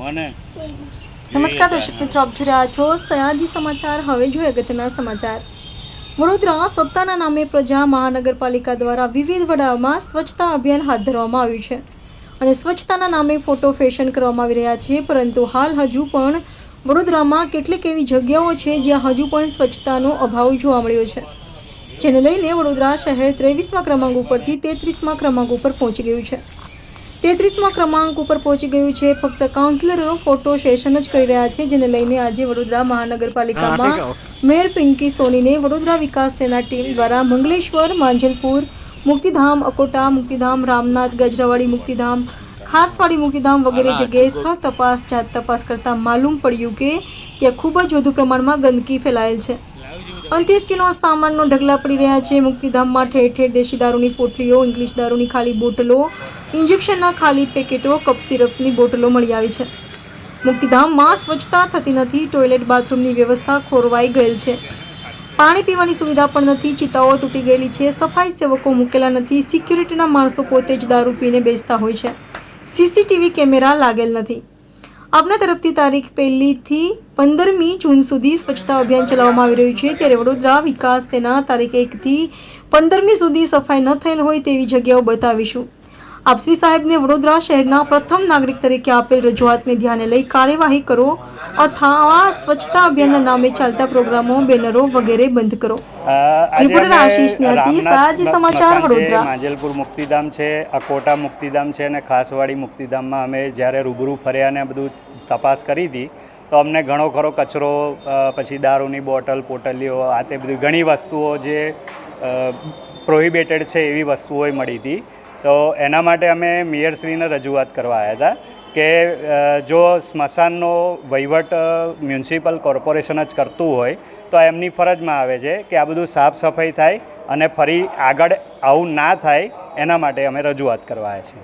મને? નમસ્કાર દર્શક મિત્રો આપ જોઈ રહ્યા છો સયાજી સમાચાર હવે જોઈએ અગત્યના સમાચાર. વડોદરા સત્તાના નામે પ્રજા મહાનગરપાલિકા દ્વારા વિવિધ વડાઓમાં સ્વચ્છતા અભિયાન હાથ ધરવામાં આવ્યું છે. અને સ્વચ્છતાના નામે ફોટો ફેશન કરવામાં આવી રહ્યા છે પરંતુ હાલ હજુ પણ વડોદરામાં કેટલીક એવી જગ્યાઓ છે જ્યાં હજુ પણ સ્વચ્છતાનો અભાવ જોવા મળ્યો છે. જેને લઈને વડોદરા શહેર ત્રેવીસમા ક્રમાંક ઉપરથી તેત્રીસમાં ક્રમાંક ઉપર પહોંચી ગયું છે. તેત્રીસમા ક્રમાંક ઉપર પહોંચી ગયું છે. ફક્ત કાઉન્સિલરો ફોટો સેશન જ કરી રહ્યા છે જેને લઈને આજે વડોદરા મહાનગરપાલિકામાં મેયર પિંકી સોનીને વડોદરા વિકાસ સેના ટીમ દ્વારા મંગલેશ્વર માંજલપુર મુક્તિધામ અકોટા મુક્તિધામ રામનાથ ગજરાવાડી મુક્તિધામ ખાસવાડી મુક્તિધામ વગેરે જગ્યાએ સ્થળ તપાસ જાત તપાસ કરતા માલુમ પડ્યું કે ત્યાં ખૂબ જ વધુ પ્રમાણમાં ગંદકી ફેલાયેલ છે. અંત્યેષ્ટિનો સામાનનો ઢગલા પડી રહ્યા છે. મુક્તિધામમાં ઠેર ઠેર દેશી દારૂની પોટલીઓ ઇંગ્લિશ દારૂની ખાલી બોટલો, ઇન્જેક્શનના ખાલી પેકેટો, કપ સિરપની બોટલો મળી આવી છે. મુક્તિધામમાં સ્વચ્છતા થતી નથી, ટોયલેટ, બાથરૂમની વ્યવસ્થા ખોરવાઈ ગયેલ છે. પાણી પીવાની સુવિધા પણ નથી, ચિતાઓ તૂટી ગયેલી છે. સફાઈ સેવકો મૂકેલા નથી, સિક્યુરિટીના માણસો પોતે જ દારૂ પીને બેસતા હોય છે. સીસીટીવી કેમેરા લાગેલ નથી. આપના તરફથી તારીખ પહેલીથી પંદરમી જૂન સુધી સ્વચ્છતા અભિયાન ચલાવવામાં આવી રહ્યું છે. ત્યારે વડોદરા વિકાસ તેના તારીખ એકથી પંદરમી સુધી સફાઈ ન થયેલ હોય તેવી જગ્યાઓ બતાવીશું. આપસી સાહેબને વડોદરા શહેરના પ્રથમ નાગરિક તરીકે આપેલ રજૂઆતને ધ્યાને લઈ કાર્યવાહી કરો. અથવા સ્વચ્છતા અભિયાનના નામે ચાલતા પ્રોગ્રામો બેનરો વગેરે બંધ કરો. રિપોર્ટર આશીષ ન્યાતી, રામનાથ સમાચાર, વડોદરા. માંજલપુર મુક્તિધામ છે અકોટા મુક્તિધામ છે અને ખાસવાડી મુક્તિધામમાં અમે જ્યારે રૂબરૂ ફર્યા ને બધું તપાસ કરી હતી તો અમને ઘણો ખરો કચરો પછી દારૂની બોટલ પોટલીઓ આ તે બધી ઘણી વસ્તુઓ જે પ્રોહિબેટેડ છે એવી વસ્તુઓ મળી હતી. તો એના માટે અમે મેયરશ્રીને રજૂઆત કરવા આવ્યા હતા કે જો સ્મશાનનો વહીવટ મ્યુનિસિપલ કોર્પોરેશન જ કરતું હોય, તો એમની ફરજમાં આવે છે કે આ બધું સાફ સફાઈ થાય અને ફરી આગળ આવું ના થાય એના માટે અમે રજૂઆત કરવા આવ્યા છીએ.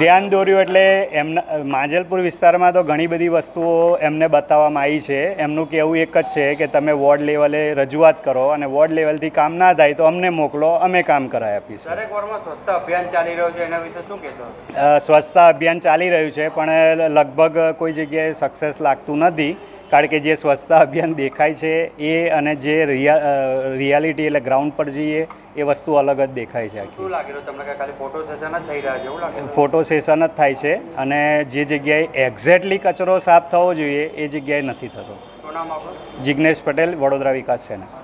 ધ્યાન દોર્યું એટલે એમના માંજલપુર વિસ્તારમાં તો ઘણી બધી વસ્તુઓ એમને બતાવવામાં આવી છે. એમનું કહેવું એક જ છે કે તમે વોર્ડ લેવલે રજૂઆત કરો અને વોર્ડ લેવલથી કામ ના થાય તો અમને મોકલો અમે કામ કરાવી આપીશું. દરેક સ્વચ્છતા અભિયાન ચાલી રહ્યું છે એના વિશે શું કહેશો? સ્વચ્છતા અભિયાન ચાલી રહ્યું છે પણ લગભગ કોઈ જગ્યાએ સક્સેસ લાગતું નથી. કારણ કે જે સ્વચ્છતા અભિયાન દેખાય છે એ અને જે રિયા રિયાલિટી એટલે ગ્રાઉન્ડ પર જઈએ એ વસ્તુ અલગ જ દેખાય છે આખી. ફોટો સેશન જ થાય છે અને જે જગ્યાએ એક્ઝેક્ટલી કચરો સાફ થવો જોઈએ એ જગ્યાએ નથી થતો. જિજ્ઞેશ પટેલ વડોદરા વિકાસ સેના.